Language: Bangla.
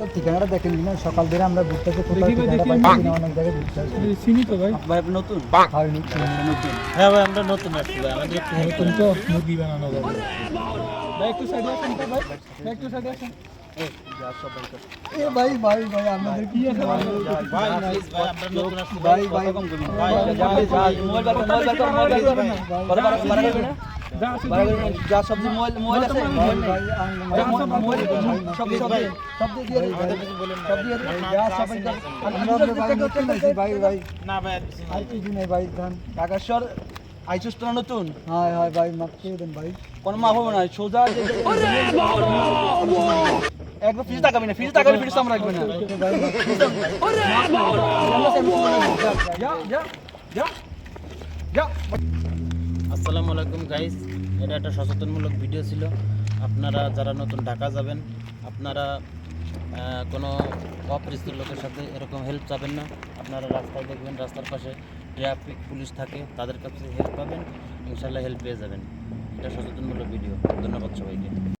তো ঠিকানাটা দেখেন না সকাল ধরে আমরা ঘুরতেছি কোথাও ঠিকানাটা পাইছি না অনেক জায়গায় ঘুরতে আসছি চিনি তো ভাই ভাই আপনি নতুন হ্যাঁ ভাই আমরা নতুন আসছি ভাই আমাদের নতুন তো মুরগি বানানো যাবে ভাই একটু সাইডে আসেন তো ভাই ভাই একটু সাইডে আসেন এ ভাই ভাই ভাই আপনাদের কি আছে ভাই ভাই ভাই আমরা নতুন আসছি ভাই ভাই ভাই, যা যা mobile mobile mobile mobile mobile mobile যা ভাই নতুন আইছি ভাই ভাই। না ভাই আর কিছু আর নাই। কিছু নেই ভাই ধান। ঢাকাশ্বর আইসুস তো নতুন? হায় হায় ভাই দেন ভাই। কোন মাফ হবে না সোজা একবার ফিজ টাকাবি না ফিজ টাকাবি ফিজ আমরা রাখবে না। যা যা যা যা। আসসালামু আলাইকুম গাইস এটা একটা সচেতনমূলক ভিডিও ছিল। আপনারা যারা নতুন ঢাকা যাবেন, আপনারা কোনো অপরিচিত লোকের সাথে এরকম হেল্প চাবেন না। আপনারা রাস্তায় দেখবেন, রাস্তার পাশে ট্রাফিক পুলিশ থাকে, তাদের কাছে হেল্প পাবেন ইনশাল্লাহ হেল্প পেয়ে যাবেন। এটা সচেতনমূলক ভিডিও ধন্যবাদ সবাইকে।